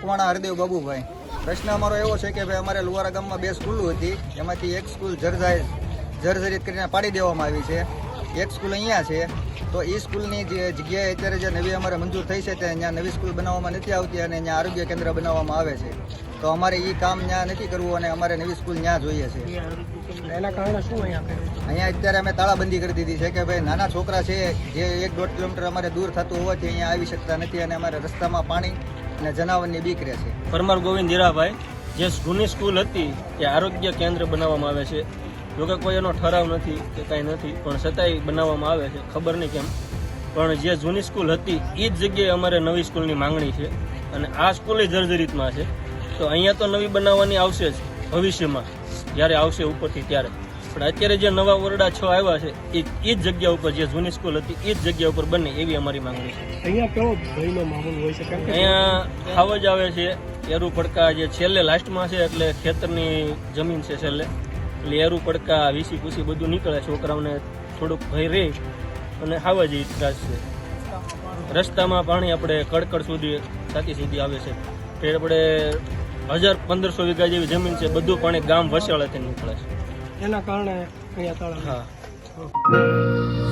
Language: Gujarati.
મકવાણા હરદેવ બાબુભાઈ. પ્રશ્ન અમારો એવો છે કે ભાઈ અમારે લુવારા ગામમાં બે સ્કૂલો હતી એમાંથી એક સ્કૂલ જર્જાય જર્જરિત કરીને પાડી દેવામાં આવી છે. એક સ્કૂલ અહીંયા છે તો એ સ્કૂલની જે જગ્યાએ અત્યારે જે નવી અમારે મંજૂર થઈ છે ત્યાં ત્યાં નવી સ્કૂલ બનાવવામાં નથી આવતી અને અહીંયા આરોગ્ય કેન્દ્ર બનાવવામાં આવે છે. તો અમારે એ કામ ત્યાં નથી કરવું અને અમારે નવી સ્કૂલ ત્યાં જોઈએ છે. એના કારણે શું અહીંયા અહીંયા અત્યારે અમે તાળાબંધી કરી દીધી છે કે ભાઈ નાના છોકરા છે જે એક દોઢ કિલોમીટર અમારે દૂર થતું હોવાથી અહીંયા આવી શકતા નથી અને અમારે રસ્તામાં પાણી અને જનાવરની બીક રહે છે. પરમાર ગોવિંદ હીરાભાઈ, જે જૂની સ્કૂલ હતી, એ આરોગ્ય કેન્દ્ર બનાવવામાં આવે છે. જોકે કોઈ એનો ઠરાવ નથી કે કાંઈ નથી, પણ છતાંય બનાવવામાં આવે છે, ખબર નહીં કેમ. પણ જે જૂની સ્કૂલ હતી એ જ જગ્યાએ અમારે નવી સ્કૂલની માંગણી છે. અને આ સ્કૂલે જર્જરિતમાં છે. તો અહીંયા તો નવી બનાવવાની આવશે જ ભવિષ્યમાં. જ્યારે આવશે ઉપરથી ત્યારે. પણ અત્યારે જે નવા ઓરડા છ આવ્યા છે એ એ જ જગ્યા ઉપર જે જૂની સ્કૂલ હતી એ જ જગ્યા ઉપર બને એવી અમારી માંગણી છે. અહીંયા કેવો ભયનો માહોલ હોય છે? કારણ કે અહીંયા ખાવ જ આવે છે. એરુ પડકા જે છેલ્લે લાસ્ટમાં છે એટલે ખેતરની જમીન છે છેલ્લે. એટલે એરુ પડકા વીસી પૂસી બધું નીકળે છોકરાઓને થોડુંક ભય રહે. અને ખાવા જેવી ત્રાસ છે. રસ્તામાં પાણી આપણે કડકડ સુધી છાતી સુધી આવે છે. તે આપણે હજાર પંદરસો વીઘા જેવી જમીન છે બધું પાણી ગામ વસાળેથી નીકળે છે. એના કારણે અહીંયા તળાવ. હા.